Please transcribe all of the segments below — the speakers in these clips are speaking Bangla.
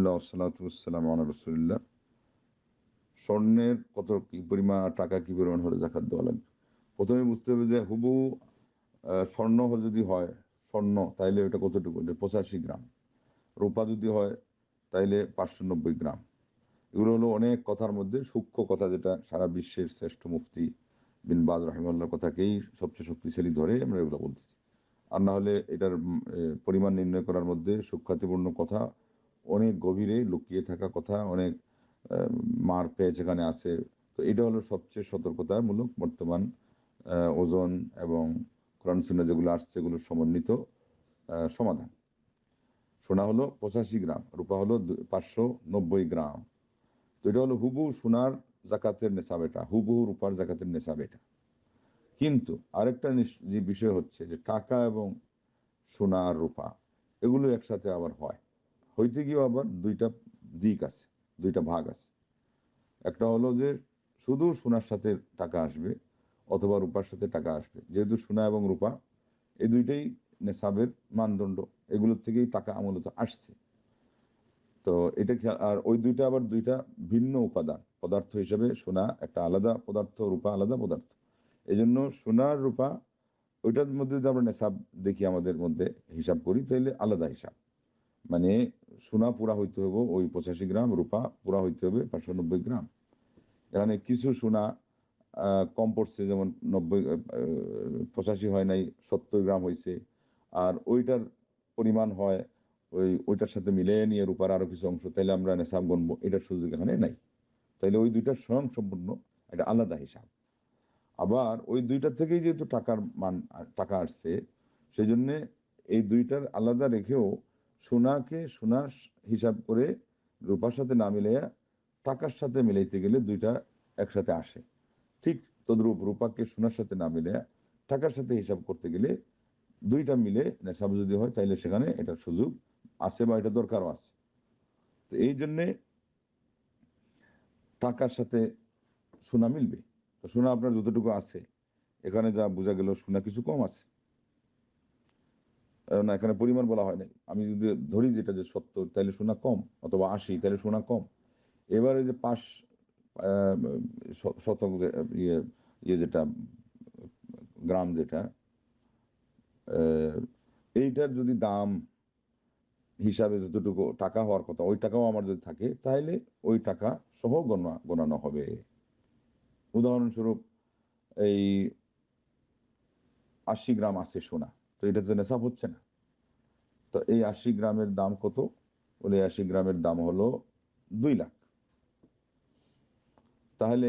আলহামদুলিল্লাহ সালাতাম আনা রসুলিল্লাহ। স্বর্ণের কত কি পরিমাণ টাকা কি পরিমাণ হলে জাকাত দেওয়া লাগবে? প্রথমে বুঝতে হবে যে হুবু স্বর্ণ যদি হয়, স্বর্ণ, তাইলে ওটা কতটুকু? পঁচাশি গ্রাম। রূপা যদি হয়, তাইলে পাঁচশো নব্বই গ্রাম। এগুলো হলো অনেক কথার মধ্যে সূক্ষ্ম কথা যেটা সারা বিশ্বের শ্রেষ্ঠ মুফতি বিন বাজ রাহিমাল্লার কথাকেই সবচেয়ে শক্তিশালী ধরে আমরা এগুলো বলতেছি। আর না হলে এটার পরিমাণ নির্ণয় করার মধ্যে সুখ্যাতিপূর্ণ কথা অনেক গভীরে লুকিয়ে থাকা কথা, অনেক মার পেয়ে যেখানে আছে। তো এটা হলো সবচেয়ে সতর্কতামূলক বর্তমান ওজন এবং সুন্না যেগুলো আসছে এগুলোর সমন্বিত সমাধান। সোনা হলো পঁচাশি গ্রাম, রূপা হলো পাঁচশো নব্বই গ্রাম। তো এটা হলো হুবু সোনার জাকাতের নেশাব এটা হুবু রূপার জাকাতের নেশাব এটা। কিন্তু আরেকটা যে বিষয় হচ্ছে যে টাকা এবং সোনা আর রূপা, এগুলো একসাথে আবার হয়। হইতে গিয়েও আবার দুইটা দিক আছে, দুইটা ভাগ আছে। একটা হলো যে শুধু সোনার সাথে টাকা আসবে অথবা রূপার সাথে টাকা আসবে, যেহেতু সোনা এবং রূপা এই দুইটাই নেশাবের মানদণ্ড, এগুলোর থেকেই টাকা মূলত আসছে। তো এটা আর ওই দুইটা আবার দুইটা ভিন্ন উপাদান, পদার্থ হিসেবে সোনা একটা আলাদা পদার্থ, রূপা আলাদা পদার্থ। এই জন্য সোনার রূপা, ওইটার মধ্যে যদি আমরা নেশাব দেখি আমাদের মধ্যে হিসাব করি তাহলে আলাদা হিসাব। মানে সোনা পুরা হইতে হবে ওই পঁচাশি গ্রাম, রূপা পুরা হইতে হবে পাঁচশো নব্বই গ্রাম। এখানে কিছু সোনা কম পড়ছে যেমন নব্বই পঁচাশি হয় নাই, সত্তর গ্রাম হয়েছে আর ওইটার পরিমাণ হয়, ওই, ওইটার সাথে মিলে নিয়ে রূপার আরও কিছু অংশ, তাইলে আমরা নেশাব গণবো এটার সুযোগ এখানে নাই। তাইলে ওই দুইটার স্বয়ং সম্পূর্ণ একটা আলাদা হিসাব। আবার ওই দুইটার থেকেই যেহেতু টাকার মান, টাকা আসছে সেই জন্যে এই দুইটার আলাদা রেখেও সোনাকে, সোনার হিসাব করে রূপার সাথে না মিলাইয়া টাকার সাথে মিলাইতে গেলে দুইটা একসাথে আসে। ঠিক তদ্রূপ রূপাকে সোনার সাথে না মিলে টাকার সাথে হিসাব করতে গেলে দুইটা মিলে নেশাব যদি হয়, তাইলে সেখানে এটার সুযোগ আছে বা এটা দরকারও আছে। তো এই জন্যে টাকার সাথে সোনা মিলবে। তো সোনা আপনার যতটুকু আছে, এখানে যা বোঝা গেল সোনা কিছু কম আছে। না এখানে পরিমাণ বলা হয় নাই। আমি যদি ধরি যেটা যে সত্তর তাহলে সোনা কম অথবা আশি তাহলে সোনা কম। এবারে যে পাঁচ শতক ইয়ে ইয়ে যেটা, গ্রাম যেটা এইটার যদি দাম হিসাবে যতটুকু টাকা হওয়ার কথা, ওই টাকাও আমার যদি থাকে তাহলে ওই টাকা সহ গণনা, গণানো হবে। উদাহরণস্বরূপ এই আশি গ্রাম আছে সোনা। তো এটা তো নেশাব হচ্ছে না। তো এই আশি গ্রামের দাম কত? বলে আশি গ্রামের দাম হলো দুই লাখ। তাহলে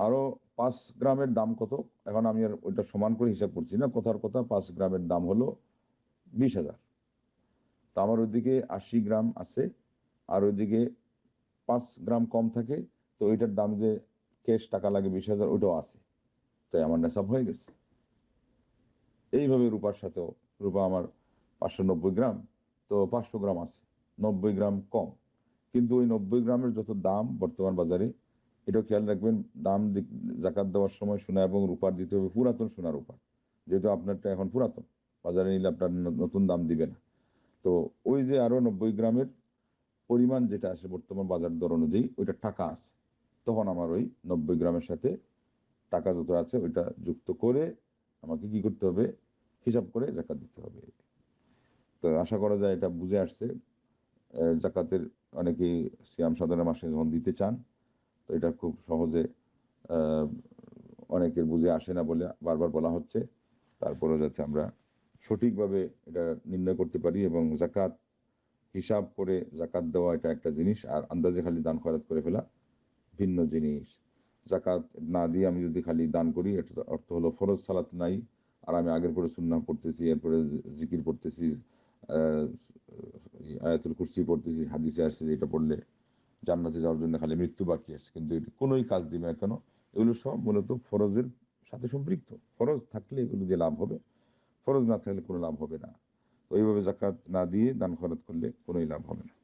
আরও পাঁচ গ্রামের দাম কত? এখন আমি আর ওইটা সমান করে হিসাব করছি না, কথার কথা পাঁচ গ্রামের দাম হলো বিশ হাজার। তো আমার ওইদিকে আশি গ্রাম আছে, আর ওইদিকে পাঁচ গ্রাম কম থাকে, তো ওইটার দাম যে ক্যাশ টাকা লাগে বিশ হাজার, ওইটাও আছে। তাই আমার নেশাব হয়ে গেছে। এইভাবে রূপার সাথেও, রূপা আমার পাঁচশো নব্বই গ্রাম, তো পাঁচশো গ্রাম আছে, নব্বই গ্রাম কম। কিন্তু ওই নব্বই গ্রামের যত দাম বর্তমান বাজারে, এটাও খেয়াল রাখবেন, দাম জাকাত দেওয়ার সময় সোনা এবং রূপার দিতে হবে পুরাতন সোনা রূপার। যেহেতু আপনারটা এখন পুরাতন, বাজারে নিলে আপনার নতুন দাম দিবে না। তো ওই যে আরও নব্বই গ্রামের পরিমাণ যেটা আছে বর্তমান বাজার দর অনুযায়ী, ওইটা টাকা আছে। তখন আমার ওই নব্বই গ্রামের সাথে টাকা যত আছে ওইটা যুক্ত করে আমাকে কি করতে হবে? হিসাব করে জাকাত দিতে হবে। তো আশা করা যায় এটা বুঝে আসছে। জাকাতের অনেকেই সিয়াম সাধারণ মাসে যখন দিতে চান, তো এটা খুব সহজে অনেকের বুঝে আসে না বলে বারবার বলা হচ্ছে। তারপরেও যাতে আমরা সঠিকভাবে এটা নির্ণয় করতে পারি এবং জাকাত, হিসাব করে জাকাত দেওয়া এটা একটা জিনিস। আর আন্দাজে খালি দান খয়রাত করে ফেলা ভিন্ন জিনিস। জাকাত না দিয়ে আমি যদি খালি দান করি এটা অর্থ হলো ফরজ সালাত নাই, আর আমি আগের পরে সুন্নাহ পড়তেছি, এরপরে জিকির পড়তেছি আয়াতুল কুরসি পড়তেছি, হাদিসে আসছে এটা পড়লে জান্নাতে যাওয়ার জন্য খালি মৃত্যু বাকি আছে। কিন্তু এটা কোনোই কাজ দিবে না কেন? এগুলো সব মূলত ফরজের সাথে সম্পৃক্ত। ফরজ থাকলে এগুলো দিয়ে লাভ হবে, ফরজ না থাকলে কোনো লাভ হবে না। তো এইভাবে জাকাত না দিয়ে দান খরচ করলে কোনোই লাভ হবে না।